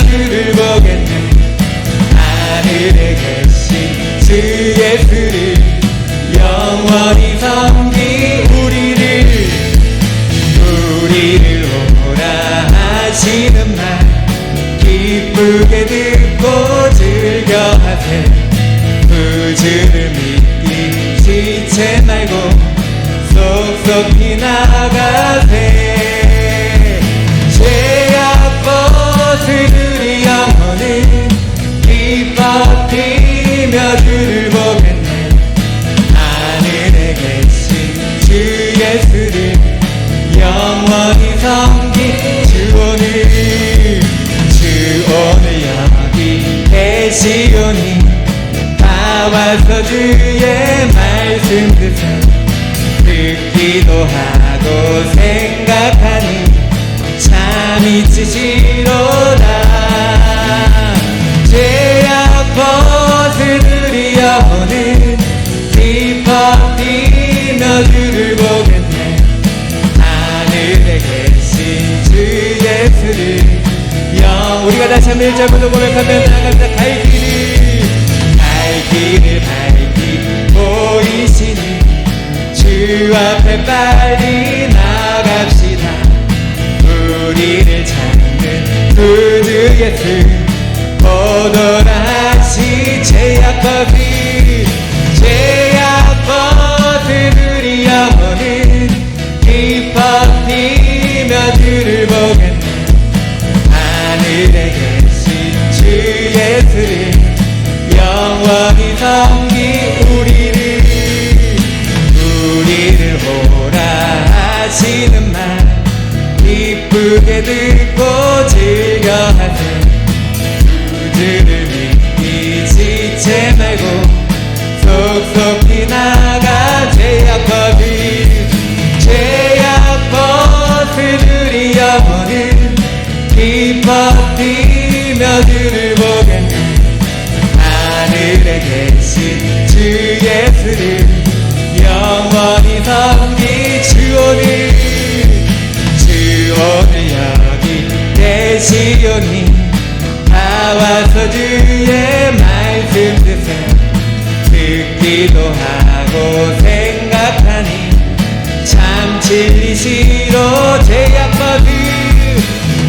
주를 보겠네. 하늘에 계신 주 예수를 영원히 섬 뛰며 주를 보겠네 하늘에 계신 주 예수를 영원히 섬기 주 오늘 주 오늘 여기 계시오니 다 와서 주의 말씀 듣세 듣기도 하고 생 한번 일절부터 고백하며 나간다 갈 길을 갈 길을 밝히 보이시니? 주 앞에 빨리 나갑시다. 우리를 찾는 구주 예수 보도라시 죄악 벗이 영원히 섬기 주 오늘 주 오늘 여기 계시오니 다 와서 주의 말씀 듣세 듣기도 하고 생각하니 참 진리시로 제약 벗으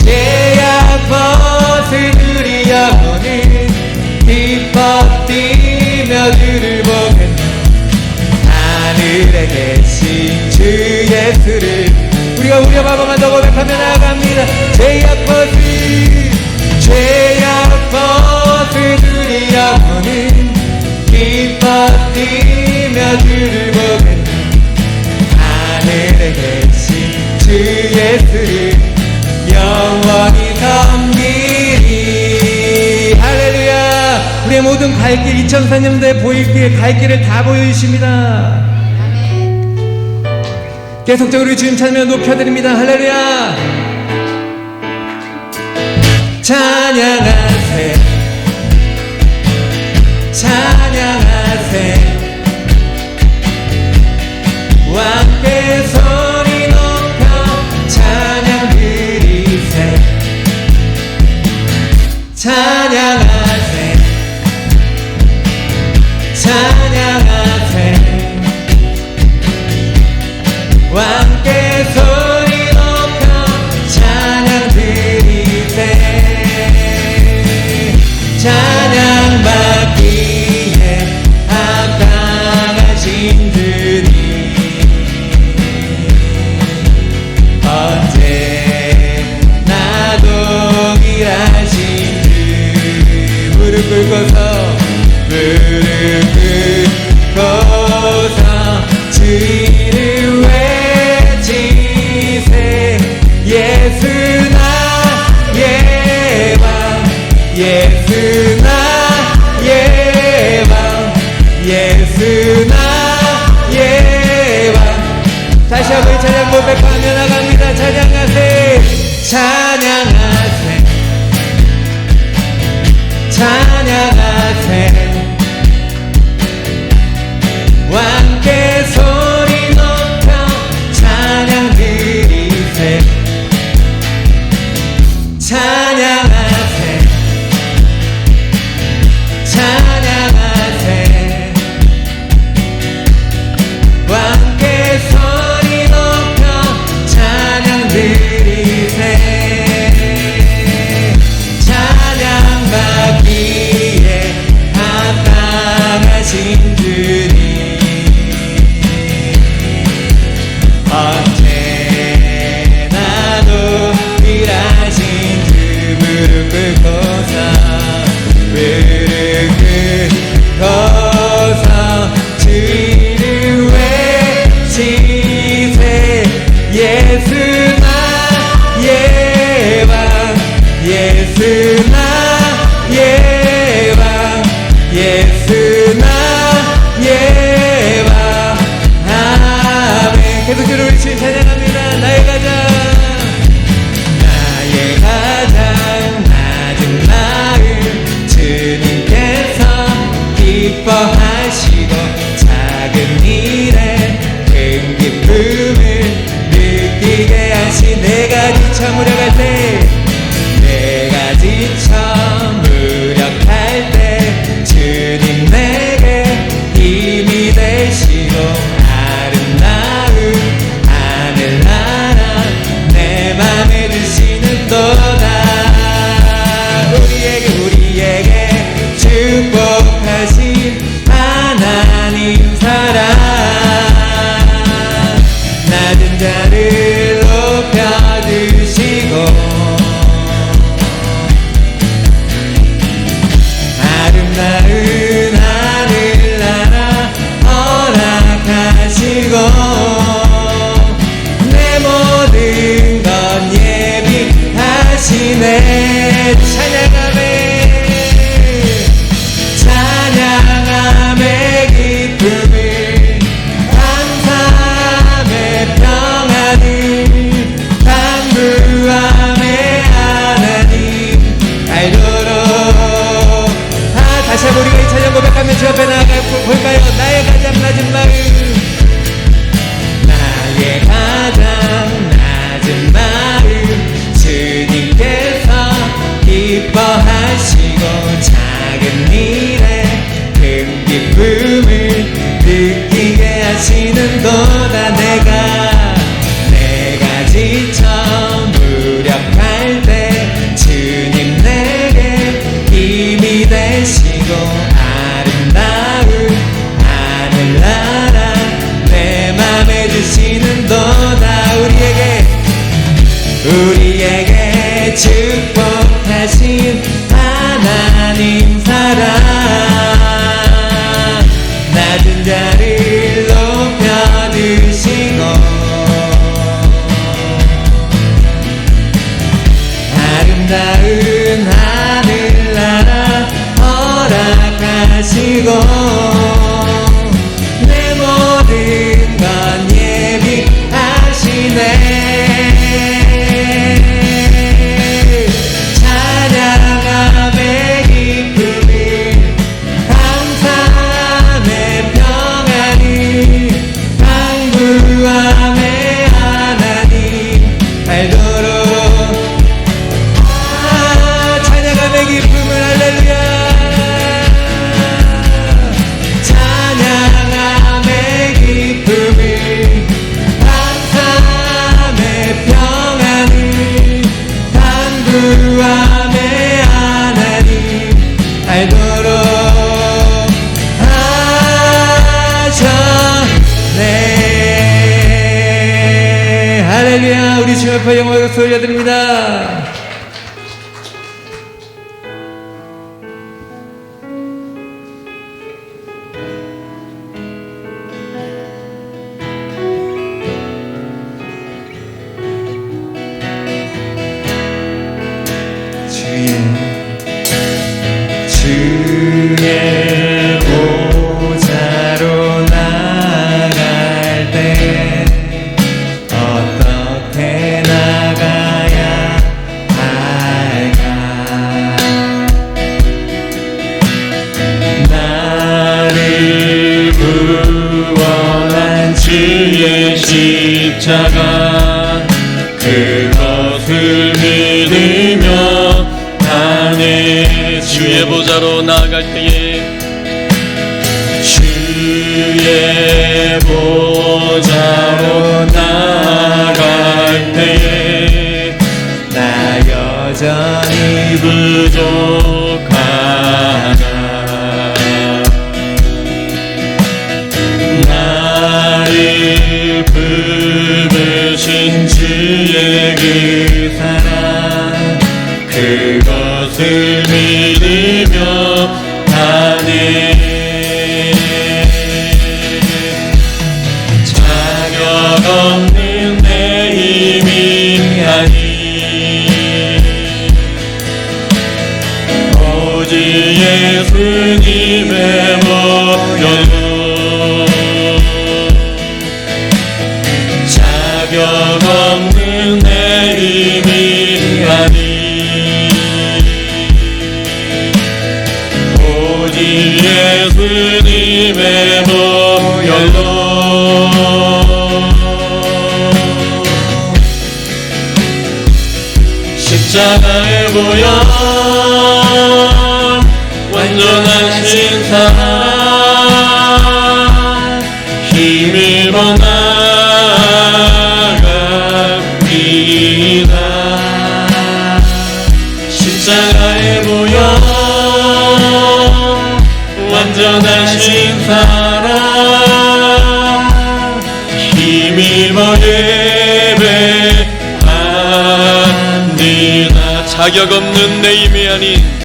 제약 벗으리 영혼은 기뻐 뛰며 주를 우리가 우리 마음만 더 고백하며 나갑니다. 죄악 벗으 죄악 벗으리 영혼은 기뻐 뛰며 주를 보겠네 하늘에 계신 주 예수를 영원히 섬기리. 할렐루야. 우리의 모든 갈 길 2004년도에 보일 길 갈 길을 다 보여주십니다 계속적으로 주님 찾으며 높여드립니다. 할렐루야. 찬양하세 찬양하세 기뻐하시고 작은 일에 큰 기쁨을 느끼게 하시는 거다 내가. 아름다운 하늘나라 허락하시고 내 모든 건 예비하시네. 알도록 하셨네. 할렐루야. 우리 주 앞에 영광을 돌려드립니다. 자가 사랑 힘입어 예배합니다 자격 없는 내 힘이 아닌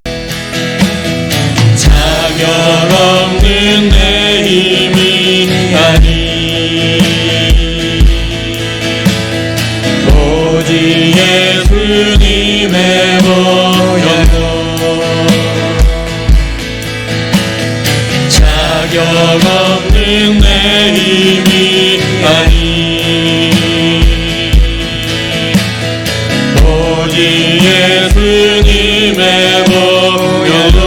없는 내 힘이 아닌 오직 예수님의 보혈로.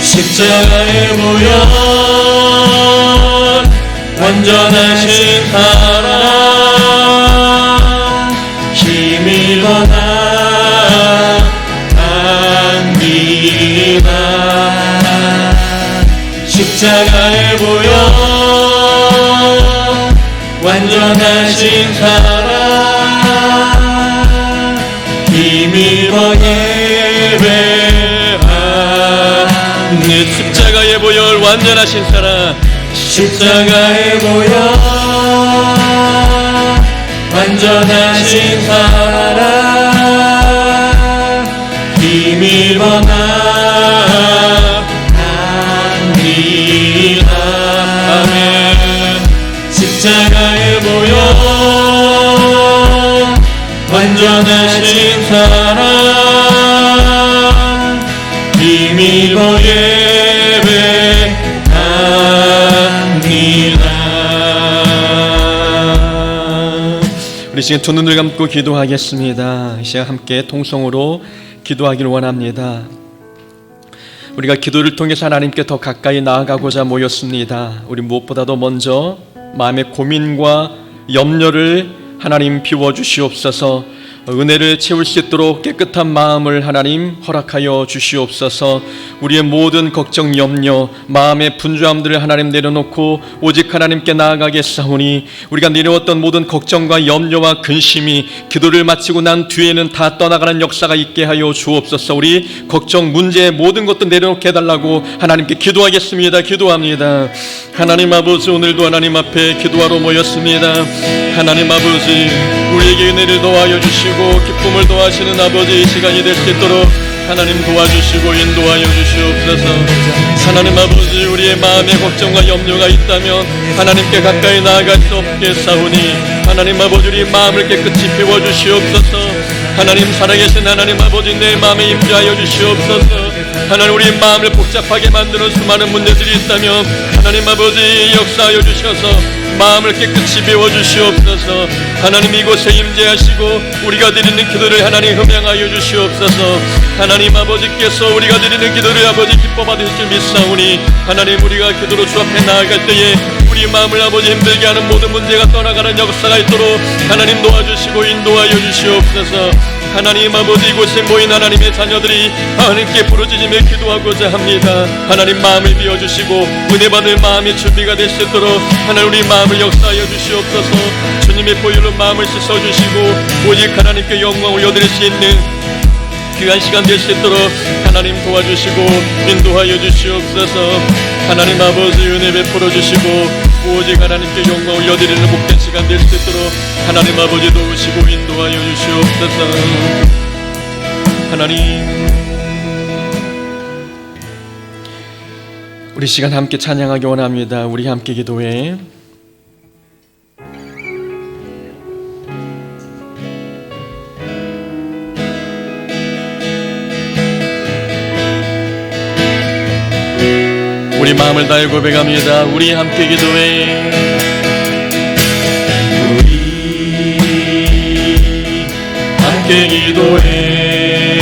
십자가의 보혈 완전하신 사 십자가의 보혈 완전하신 사랑. 힘입어 예배하는 십자가의 보혈 완전하신 사랑. 십자가의 보혈 완전하신 사랑. 힘입어 나 지금 두 눈을 감고 기도하겠습니다 이 시간 함께 통성으로 기도하기를 원합니다 우리가 기도를 통해서 하나님께 더 가까이 나아가고자 모였습니다. 우리 무엇보다도 먼저 마음의 고민과 염려를 하나님 비워 주시옵소서. 은혜를 채울 수 있도록 깨끗한 마음을 하나님 허락하여 주시옵소서. 우리의 모든 걱정, 염려, 마음의 분주함들을 하나님 내려놓고 오직 하나님께 나아가겠사오니 우리가 내려왔던 모든 걱정과 염려와 근심이 기도를 마치고 난 뒤에는 다 떠나가는 역사가 있게 하여 주옵소서. 우리 걱정, 문제 모든 것도 내려놓게 해달라고 하나님께 기도하겠습니다. 기도합니다. 하나님 아버지 오늘도 하나님 앞에 기도하러 모였습니다. 하나님 아버지 우리에게 은혜를 더하여 주시고 기쁨을 더하시는 아버지 이 시간이 될 수 있도록 하나님 도와주시고 인도하여 주시옵소서. 하나님 아버지 우리의 마음에 걱정과 염려가 있다면 하나님께 가까이 나아갈 수 없게 싸우니 하나님 아버지 우리 마음을 깨끗이 비워주시옵소서. 하나님 살아계신 하나님 아버지 내 마음에 임재하여 주시옵소서. 하나님 우리 마음을 복잡하게 만드는 수많은 문제들이 있다면 하나님 아버지 역사하여 주셔서 마음을 깨끗이 비워주시옵소서 하나님 이곳에 임재하시고 우리가 드리는 기도를 하나님 흠양하여 주시옵소서. 하나님 아버지께서 우리가 드리는 기도를 아버지 기뻐 받으실 줄 믿사오니 하나님 우리가 기도로 주 앞에 나아갈 때에 우리 마음을 아버지 힘들게 하는 모든 문제가 떠나가는 역사가 있도록 하나님 도와주시고 인도하여 주시옵소서 하나님 아버지 이곳에 모인 하나님의 자녀들이 하나님께 부르짖으며 기도하고자 합니다. 하나님 마음을 비워주시고 은혜 받을 마음이 준비가 될 수 있도록 하나님 우리 마음을 역사하여 주시옵소서. 주님의 보혈로 마음을 씻어주시고 오직 하나님께 영광을 여드릴 수 있는 귀한 시간 될 수 있도록 하나님 도와주시고 인도하여 주시옵소서. 하나님 아버지 은혜 베풀어 주시고 오직 하나님께 영광을 여드리는 복된 시간 될 수 있도록 하나님 아버지 도우시고 인도하여 주시옵소서. 하나님 우리 시간 함께 찬양하기 원합니다. 우리 함께 기도해 마음을 다해 고백합니다. 우리 함께 기도해. 우리 함께 기도해.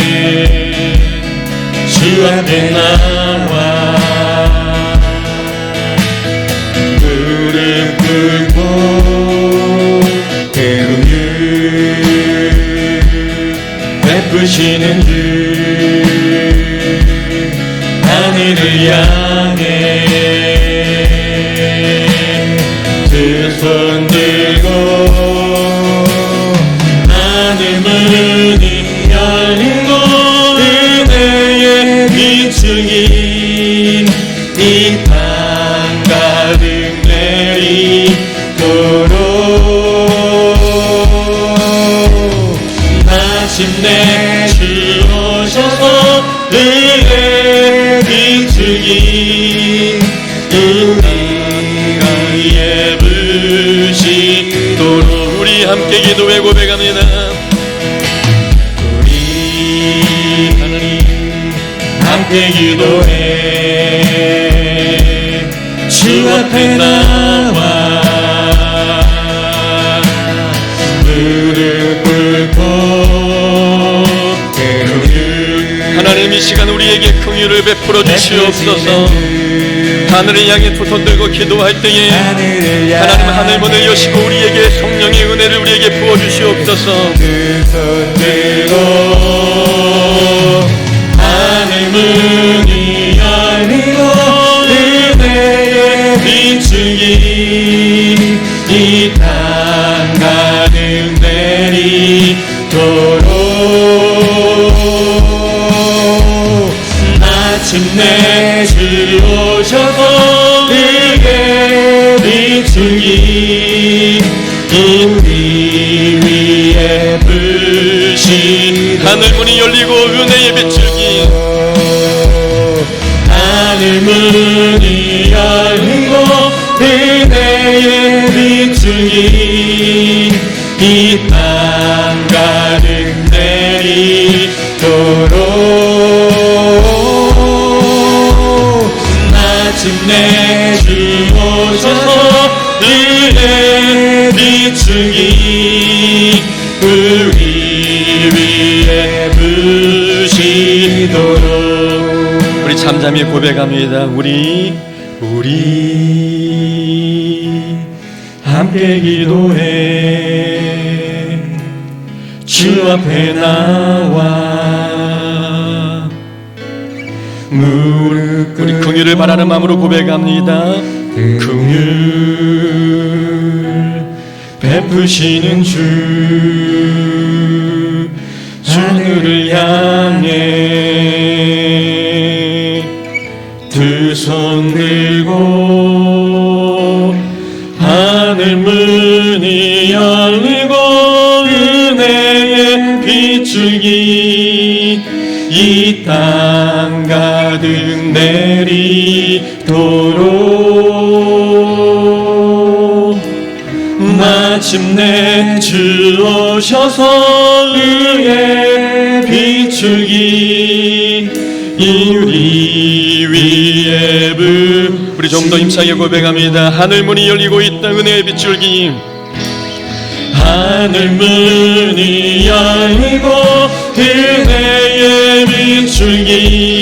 주 앞에 나와 무릎 꿇고 배우는 베푸시는 주 하늘을 향 손 기도해 고백합니다 우리 하나님 함께 기도해. 주 앞에 나와. 무릎 꿇고 하나님 이 시간 우리에게 긍휼을 베풀어 주시옵소서 하늘을 향해 두 손 들고 기도할 때에 하나님 하늘 문을 여시고 우리에게 성령의 은혜를 우리에게 부어 주시옵소서. 두손 들고 하늘 문이 열리고 은혜의 비추기 이땅 가득 내리도록 마침내 열리고 은혜의 비추기 하늘 문이 열리고 은혜의 비추기 이땅 가득 내리도록 마침내 주 오셔서 은혜 비추기 잠잠히 고백합니다. 우리 우리 함께 기도해. 주 앞에 나와 무릎 우리 긍휼을 바라는 마음으로 고백합니다. 긍휼 베푸시는 주 하늘을 향해 손 들고 하늘 문이 열리고 은혜의 비추기 이 땅 가득 내리도록. 마침내 주 오셔서 의의 비추기 이 우리 위에 부 우리 좀 더 힘차게 고백합니다. 하늘 문이 열리고 있다. 은혜의 비출기 하늘 문이 열리고 그네의 비출기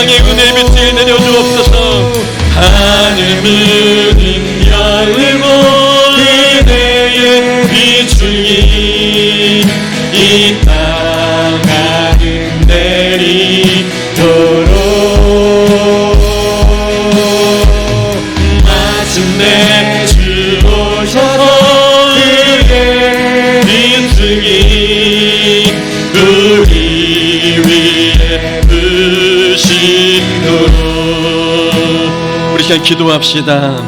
땅에 은혜의 빛을 내려주옵소서. 하늘 문은 열리고 그네의 비추기 이땅 가득 내리도록. 마침내 시간 기도합시다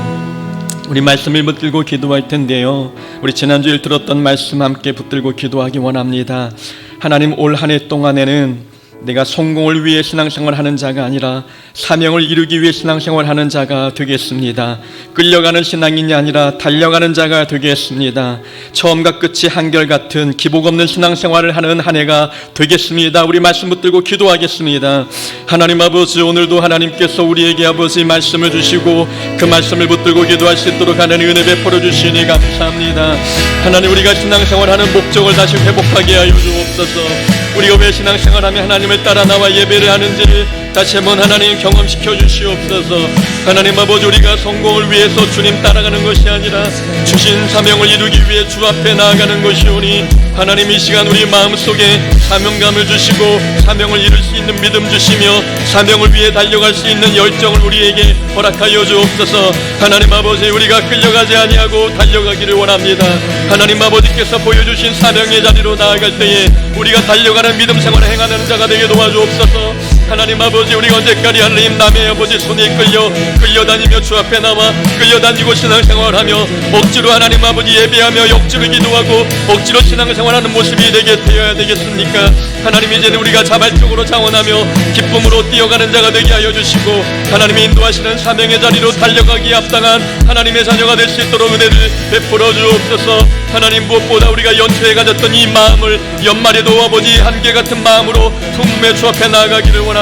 우리 말씀을 붙들고 기도할 텐데요. 우리 지난주에 들었던 말씀 함께 붙들고 기도하기 원합니다. 하나님 올 한 해 동안에는 내가 성공을 위해 신앙생활 하는 자가 아니라 사명을 이루기 위해 신앙생활 하는 자가 되겠습니다. 끌려가는 신앙인이 아니라 달려가는 자가 되겠습니다. 처음과 끝이 한결같은 기복 없는 신앙생활을 하는 한 해가 되겠습니다. 우리 말씀 붙들고 기도하겠습니다. 하나님 아버지 오늘도 하나님께서 우리에게 아버지 말씀을 주시고 그 말씀을 붙들고 기도할 수 있도록 하는 은혜 베풀어 주시니 감사합니다. 하나님 우리가 신앙생활하는 목적을 다시 회복하게 하여 주옵소서. 우리가 왜 신앙생활하며 하나님 을 따라 나와 예배를 하는지 다시 한번 하나님 경험시켜 주시옵소서. 하나님 아버지 우리가 성공을 위해서 주님 따라가는 것이 아니라 주신 사명을 이루기 위해 주 앞에 나아가는 것이오니 하나님 이 시간 우리 마음속에 사명감을 주시고 사명을 이룰 수 있는 믿음 주시며 사명을 위해 달려갈 수 있는 열정을 우리에게 허락하여 주옵소서. 하나님 아버지 우리가 끌려가지 아니하고 달려가기를 원합니다. 하나님 아버지께서 보여주신 사명의 자리로 나아갈 때에 우리가 달려가는 믿음 생활을 행하는 자가 되게 도와주옵소서. 하나님 아버지 우리가 언제까지 하나님 남의 아버지 손에 끌려 끌려다니며 주 앞에 나와 끌려다니고 신앙생활하며 억지로 하나님 아버지 예배하며 억지로 기도하고 억지로 신앙생활하는 모습이 되게 되어야 되겠습니까 하나님 이제는 우리가 자발적으로 자원하며 기쁨으로 뛰어가는 자가 되게 하여 주시고 하나님이 인도하시는 사명의 자리로 달려가기에 합당한 하나님의 자녀가 될 수 있도록 은혜를 베풀어 주옵소서 하나님 무엇보다 우리가 연초에 가졌던 이 마음을 연말에도 아버지 한계 같은 마음으로 품에 주 앞에 나아가기를 원합니다.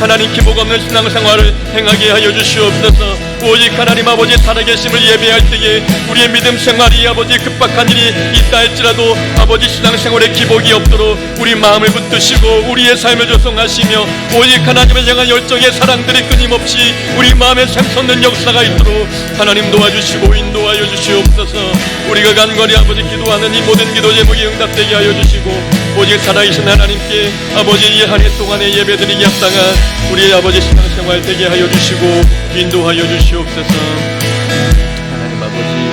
하나님 기복 없는 신앙생활을 행하게 하여 주시옵소서. 오직 하나님 아버지 살아계심을 예배할 때에 우리의 믿음 생활이 아버지 급박한 일이 있다 할지라도 아버지 신앙생활에 기복이 없도록 우리 마음을 붙드시고 우리의 삶을 조성하시며 오직 하나님을 향한 열정의 사랑들이 끊임없이 우리 마음에 샘솟는 역사가 있도록 하나님 도와주시고 인도하여 주시옵소서. 우리가 간절히 아버지 기도하는 이 모든 기도 제목이 응답되게 하여 주시고 오직 살아계신 하나님께 아버지 이 한 해 동안의 예배드리기 합당한 우리의 아버지 신앙생활 되게 하여 주시고 인도하여 주시 옵소서. 하나님 아버지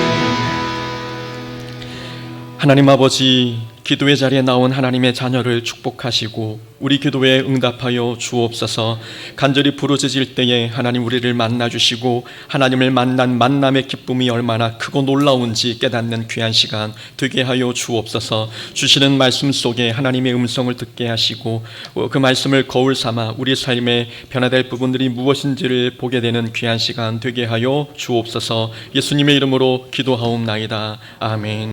하나님 아버지 기도의 자리에 나온 하나님의 자녀를 축복하시고 우리 기도에 응답하여 주옵소서. 간절히 부르짖을 때에 하나님 우리를 만나 주시고 하나님을 만난 만남의 기쁨이 얼마나 크고 놀라운지 깨닫는 귀한 시간 되게 하여 주옵소서. 주시는 말씀 속에 하나님의 음성을 듣게 하시고 어, 그 말씀을 거울 삼아 우리 삶에 변화될 부분들이 무엇인지를 보게 되는 귀한 시간 되게 하여 주옵소서. 예수님의 이름으로 기도하옵나이다. 아멘